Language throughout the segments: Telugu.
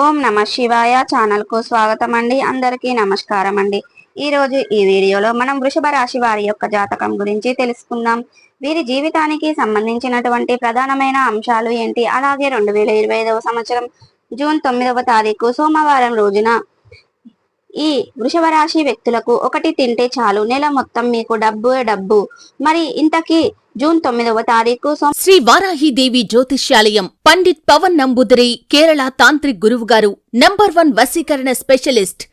ఓం నమ శివాయ ఛానల్కు స్వాగతం అండి అందరికీ నమస్కారం అండి ఈ రోజు ఈ వీడియోలో మనం వృషభ రాశి వారి యొక్క జాతకం గురించి తెలుసుకుందాం. వీరి జీవితానికి సంబంధించినటువంటి ప్రధానమైన అంశాలు ఏంటి? అలాగే రెండు వేల ఇరవై ఐదవ సంవత్సరం జూన్ తొమ్మిదవ తారీఖు సోమవారం రోజున ఈ వృషభ రాశి వ్యక్తులకు ఒకటి తింటే చాలు. నెల మొత్తం మీకు డబ్బు డబ్బు. మరి ఇంతకీ జూన్ తొమ్మిదవ తారీఖు శ్రీ వారాహిదేవి జ్యోతిష్యాలయం పండిత్ పవన్ నంబుదరి కేరళ తాంత్రిక్ గురువు గారు నంబర్ వన్ వసీకరణ స్పెషలిస్ట్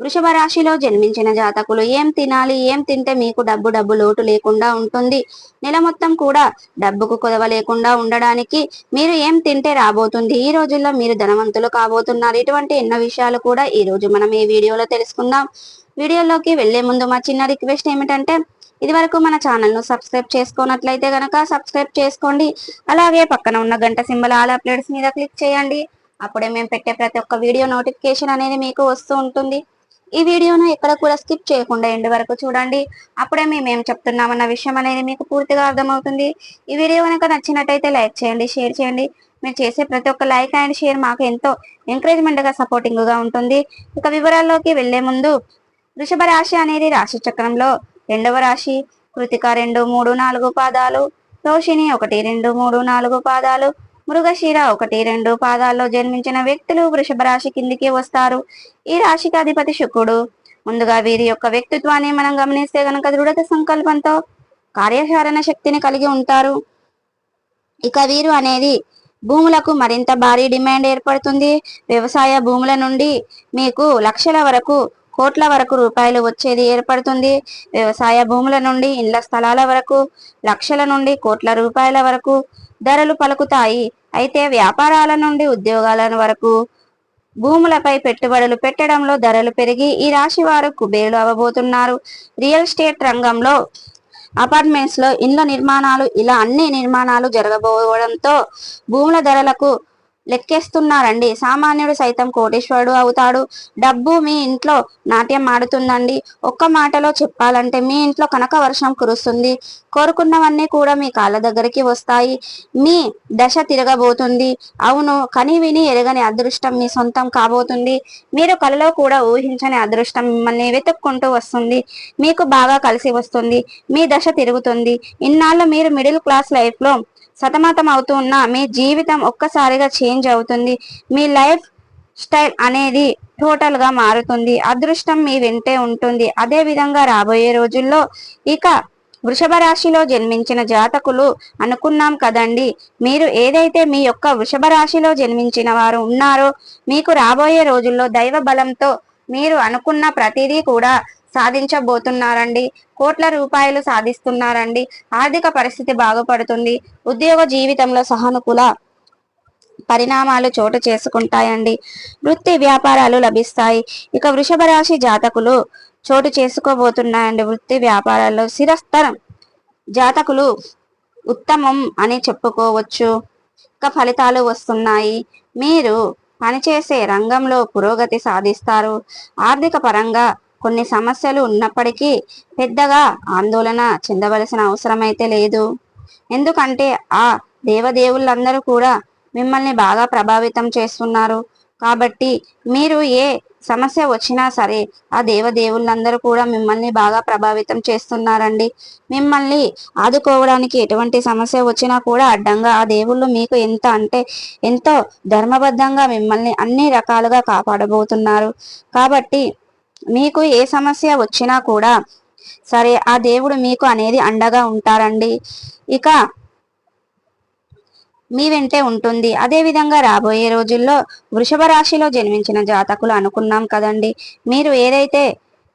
వృషభ రాశిలో జన్మించిన జాతకులు ఏం తినాలి ఏం తింటే మీకు డబ్బు డబ్బు లోటు లేకుండా ఉంటుంది. నెల మొత్తం కూడా డబ్బుకు కొదవ లేకుండా ఉండడానికి మీరు ఏం తింటే రాబోతుంది? ఈ రోజుల్లో మీరు ధనవంతులు కాబోతున్నారు. ఇటువంటి ఎన్నో విషయాలు కూడా ఈ రోజు మనం ఈ వీడియోలో తెలుసుకుందాం. వీడియోలోకి వెళ్ళే ముందు మా చిన్న రిక్వెస్ట్ ఏమిటంటే ఇది వరకు మన ఛానల్ను సబ్స్క్రైబ్ చేసుకున్నట్లయితే గనక సబ్స్క్రైబ్ చేసుకోండి. అలాగే పక్కన ఉన్న గంట సింబల్ ఆల్ అప్డేట్స్ మీద క్లిక్ చేయండి. అప్పుడే మేము పెట్టే ప్రతి ఒక్క వీడియో నోటిఫికేషన్ అనేది మీకు వస్తూ ఉంటుంది. ఈ వీడియోను ఎక్కడ కూడా స్కిప్ చేయకుండా ఎండు వరకు చూడండి. అప్పుడే మేము ఏం చెప్తున్నామన్న విషయం అనేది మీకు పూర్తిగా అర్థమవుతుంది. ఈ వీడియో కనుక నచ్చినట్టయితే లైక్ చేయండి షేర్ చేయండి. మీరు చేసే ప్రతి ఒక్క లైక్ అండ్ షేర్ మాకు ఎంతో ఎంకరేజ్మెంట్గా సపోర్టింగ్గా ఉంటుంది. ఇక వివరాల్లోకి వెళ్ళే ముందు వృషభ రాశి అనేది రాశి చక్రంలో రెండవ రాశి. కృతిక రెండు మూడు నాలుగు పాదాలు. రోషిణి ఒకటి రెండు మూడు నాలుగు పాదాలు. మృగశిర ఒకటి రెండు పాదాల్లో జన్మించిన వ్యక్తులు వృషభ రాశి కిందికి వస్తారు. ఈ రాశికి అధిపతి శుక్రుడు. ముందుగా వీరి యొక్క వ్యక్తిత్వాన్ని మనం గమనిస్తే గనక దృఢత సంకల్పంతో కార్యచారణ శక్తిని కలిగి ఉంటారు. ఇక వీరు అనేది భూములకు మరింత భారీ డిమాండ్ ఏర్పడుతుంది. వ్యవసాయ భూముల నుండి మీకు లక్షల వరకు కోట్ల వరకు రూపాయలు వచ్చేది ఏర్పడుతుంది. వ్యవసాయ భూముల నుండి ఇండ్ల స్థలాల వరకు లక్షల నుండి కోట్ల రూపాయల వరకు ధరలు పలుకుతాయి. అయితే వ్యాపారాల నుండి ఉద్యోగాల వరకు భూములపై పెట్టుబడులు పెట్టడంలో ధరలు పెరిగి ఈ రాశి వారు కుబేరులు అవ్వబోతున్నారు రియల్ ఎస్టేట్ రంగంలో అపార్ట్మెంట్స్లో ఇండ్ల నిర్మాణాలు ఇలా అన్ని నిర్మాణాలు జరగబోవడంతో భూముల ధరలకు లెక్కేస్తున్నారండి. సామాన్యుడు సైతం కోటేశ్వరుడు అవుతాడు. డబ్బు మీ ఇంట్లో నాట్యం ఆడుతుందండి. ఒక్క మాటలో చెప్పాలంటే మీ ఇంట్లో కనక వర్షం కురుస్తుంది. కోరుకున్నవన్నీ కూడా మీ కాళ్ళ దగ్గరికి వస్తాయి. మీ దశ తిరగబోతుంది. అవును కని విని ఎరగని అదృష్టం మీ సొంతం కాబోతుంది. మీరు కలలో కూడా ఊహించని అదృష్టం మిమ్మల్ని వెతుక్కుంటూ వస్తుంది. మీకు బాగా కలిసి వస్తుంది. మీ దశ తిరుగుతుంది. ఇన్నాళ్ళు మీరు మిడిల్ క్లాస్ లైఫ్లో సతమతం అవుతున్న మీ జీవితం ఒక్కసారిగా చేంజ్ అవుతుంది. మీ లైఫ్ స్టైల్ అనేది టోటల్గా మారుతుంది. అదృష్టం మీ వెంటే ఉంటుంది. అదే విధంగా రాబోయే రోజుల్లో ఇక వృషభ రాశిలో జన్మించిన జాతకులు అనుకున్నాం కదండి. మీరు ఏదైతే మీ యొక్క వృషభ రాశిలో జన్మించిన వారు ఉన్నారో మీకు రాబోయే రోజుల్లో దైవ బలంతో మీరు అనుకున్న ప్రతిదీ కూడా సాధించబోతున్నారండి. కోట్ల రూపాయలు సాధిస్తున్నారండి. ఆర్థిక పరిస్థితి బాగుపడుతుంది. ఉద్యోగ జీవితంలో సహానుకూల పరిణామాలు చోటు చేసుకుంటాయండి. వృత్తి వ్యాపారాలు లభిస్తాయి. ఇక వృషభ రాశి జాతకులు చోటు చేసుకోబోతున్నాయండి. వృత్తి వ్యాపారాల్లో శిరస్థరం జాతకులు ఉత్తమం అని చెప్పుకోవచ్చు. ఇక ఫలితాలు వస్తున్నాయి. మీరు పనిచేసే రంగంలో పురోగతి సాధిస్తారు. ఆర్థిక పరంగా కొన్ని సమస్యలు ఉన్నప్పటికీ పెద్దగా ఆందోళన చెందవలసిన అవసరమైతే లేదు. ఎందుకంటే ఆ దేవదేవుళ్ళందరూ కూడా మిమ్మల్ని బాగా ప్రభావితం చేస్తున్నారు. కాబట్టి మీరు ఏ సమస్య వచ్చినా సరే ఆ దేవదేవుళ్ళందరూ కూడా మిమ్మల్ని బాగా ప్రభావితం చేస్తున్నారండి. మిమ్మల్ని ఆదుకోవడానికి ఎటువంటి సమస్య వచ్చినా కూడా అడ్డంగా ఆ దేవుళ్ళు మీకు ఎంత అంటే ఎంతో ధర్మబద్ధంగా మిమ్మల్ని అన్ని రకాలుగా కాపాడబోతున్నారు. కాబట్టి మీకు ఏ సమస్య వచ్చినా కూడా సరే ఆ దేవుడు మీకు అనేది అండగా ఉంటారండి. ఇక మీ వెంటే ఉంటుంది. అదేవిధంగా రాబోయే రోజుల్లో వృషభ రాశిలో జన్మించిన జాతకులు అనుకున్నాం కదండి. మీరు ఏదైతే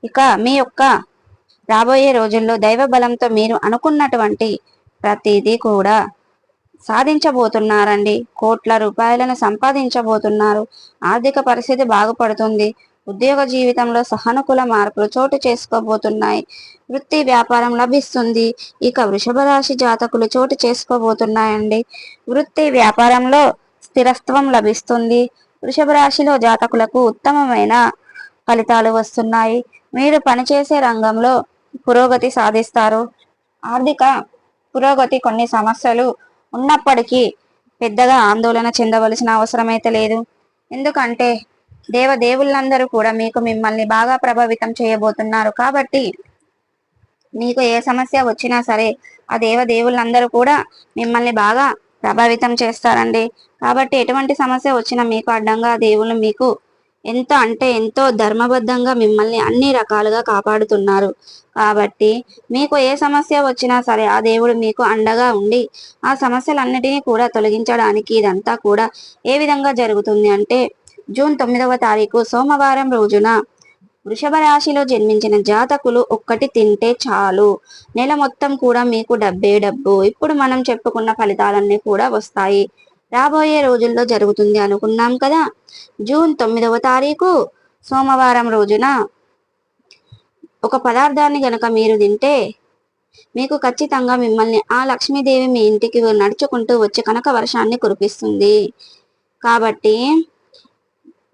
ఇక మీ యొక్క రాబోయే రోజుల్లో దైవ బలంతో మీరు అనుకున్నటువంటి ప్రతిదీ కూడా సాధించబోతున్నారండి. కోట్ల రూపాయలను సంపాదించబోతున్నారు. ఆర్థిక పరిస్థితి బాగుపడుతుంది. ఉద్యోగ జీవితంలో సహనుకూల మార్పులు చోటు చేసుకోబోతున్నాయి. వృత్తి వ్యాపారం లభిస్తుంది. ఇక వృషభ రాశి జాతకులు చోటు చేసుకోబోతున్నాయండి. వృత్తి వ్యాపారంలో స్థిరత్వం లభిస్తుంది. వృషభ రాశిలో జాతకులకు ఉత్తమమైన ఫలితాలు వస్తున్నాయి. మీరు పనిచేసే రంగంలో పురోగతి సాధిస్తారు. ఆర్థిక పురోగతి కొన్ని సమస్యలు ఉన్నప్పటికీ పెద్దగా ఆందోళన చెందవలసిన అవసరం అయితే లేదు. ఎందుకంటే దేవదేవులందరూ కూడా మీకు మిమ్మల్ని బాగా ప్రభావితం చేయబోతున్నారు కాబట్టి మీకు ఏ సమస్య వచ్చినా సరే ఆ దేవదేవులందరూ కూడా మిమ్మల్ని బాగా ప్రభావితం చేస్తారండి. కాబట్టి ఎటువంటి సమస్య వచ్చినా మీకు అడ్డంగా ఆ దేవుళ్ళు మీకు ఎంతో అంటే ఎంతో ధర్మబద్ధంగా మిమ్మల్ని అన్ని రకాలుగా కాపాడుతున్నారు. కాబట్టి మీకు ఏ సమస్య వచ్చినా సరే ఆ దేవుడు మీకు అండగా ఉండి ఆ సమస్యలన్నిటినీ కూడా తొలగించడానికి ఇదంతా కూడా ఏ విధంగా జరుగుతుంది అంటే జూన్ తొమ్మిదవ తారీఖు సోమవారం రోజున వృషభ రాశిలో జన్మించిన జాతకులు ఒక్కటి తింటే చాలు. నెల మొత్తం కూడా మీకు డబ్బే డబ్బు. ఇప్పుడు మనం చెప్పుకున్న ఫలితాలన్నీ కూడా వస్తాయి. రాబోయే రోజుల్లో జరుగుతుంది అనుకున్నాం కదా? జూన్ తొమ్మిదవ తారీఖు సోమవారం రోజున ఒక పదార్థాన్ని గనక మీరు తింటే మీకు ఖచ్చితంగా మిమ్మల్ని ఆ లక్ష్మీదేవి మీ ఇంటికి నడుచుకుంటూ వచ్చి కనక వర్షాన్ని కురిపిస్తుంది. కాబట్టి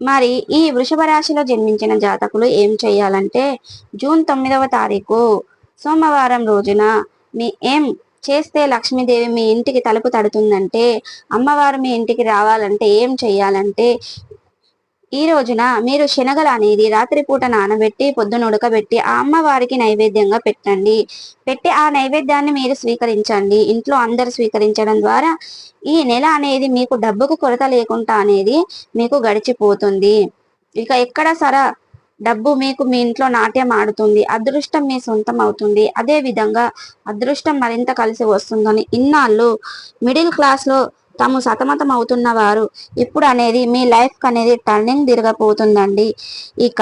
మరి ఈ వృషభ రాశిలో జన్మించిన జాతకులు ఏం చేయాలంటే జూన్ తొమ్మిదవ తారీఖు సోమవారం రోజున మీ ఏం చేస్తే లక్ష్మీదేవి మీ ఇంటికి తలుపు తడుతుందంటే అమ్మవారు మీ ఇంటికి రావాలంటే ఏం చేయాలంటే ఈ రోజున మీరు శనగలు అనేది రాత్రిపూట నానబెట్టి పొద్దున ఉడకబెట్టి ఆ అమ్మవారికి నైవేద్యంగా పెట్టండి. పెట్టి ఆ నైవేద్యాన్ని మీరు స్వీకరించండి. ఇంట్లో అందరు స్వీకరించడం ద్వారా ఈ నెల అనేది మీకు డబ్బుకు కొరత లేకుండా అనేది మీకు గడిచిపోతుంది. ఇక ఎక్కడ సరా డబ్బు మీకు మీ ఇంట్లో నాట్యం ఆడుతుంది అదృష్టం మీ సొంతం అవుతుంది. అదే విధంగా అదృష్టం మరింత కలిసి వస్తుందని ఇన్నాళ్ళు మిడిల్ క్లాస్లో తాము సతమతం అవుతున్న వారు ఇప్పుడు అనేది మీ లైఫ్ అనేది టర్నింగ్ తిరగపోతుందండి ఇక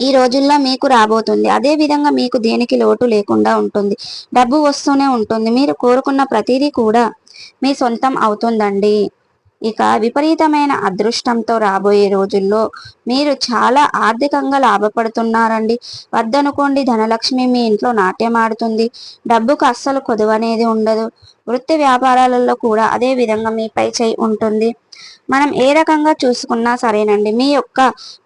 ఈ రోజుల్లో మీకు రాబోతుంది. అదే విధంగా మీకు దేనికి లోటు లేకుండా ఉంటుంది. డబ్బు వస్తూనే ఉంటుంది. మీరు కోరుకున్న ప్రతిదీ కూడా మీ సొంతం అవుతుందండి. ఇక విపరీతమైన అదృష్టంతో రాబోయే రోజుల్లో మీరు చాలా ఆర్థికంగా లాభపడుతున్నారండి. వద్దనుకోండి ధనలక్ష్మి మీ ఇంట్లో నాట్యం ఆడుతుంది. డబ్బుకు అస్సలు కొదువనేది ఉండదు. వృత్తి వ్యాపారాలలో కూడా అదే విధంగా మీపై చేయి ఉంటుంది. మనం ఏ రకంగా చూసుకున్నా సరేనండి. మీ యొక్క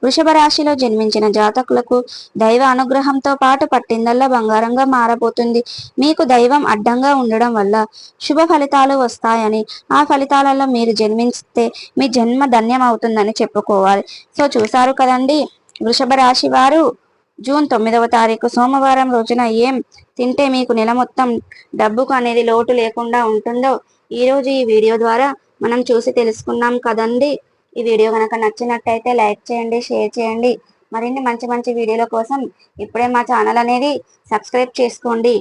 వృషభ రాశిలో జన్మించిన జాతకులకు దైవ అనుగ్రహంతో పాటు పట్టిందల్లా బంగారంగా మారబోతుంది. మీకు దైవం అడ్డంగా ఉండడం వల్ల శుభ ఫలితాలు వస్తాయని ఆ ఫలితాలలో మీరు జన్మిస్తే మీ జన్మ ధన్యం అవుతుందని చెప్పుకోవాలి. సో చూసారు కదండి వృషభ రాశి వారు జూన్ తొమ్మిదవ తారీఖు సోమవారం రోజున ఏం తింటే మీకు నెల మొత్తం డబ్బుకు అనేది లోటు లేకుండా ఉంటుందో ఈ రోజు ఈ వీడియో ద్వారా మనం చూసి తెలుసుకున్నాం కదండి. ఈ వీడియో కనుక నచ్చినట్టయితే లైక్ చేయండి షేర్ చేయండి. మరిన్ని మంచి మంచి వీడియోల కోసం ఇప్పుడే మా ఛానల్ అనేది సబ్స్క్రైబ్ చేసుకోండి.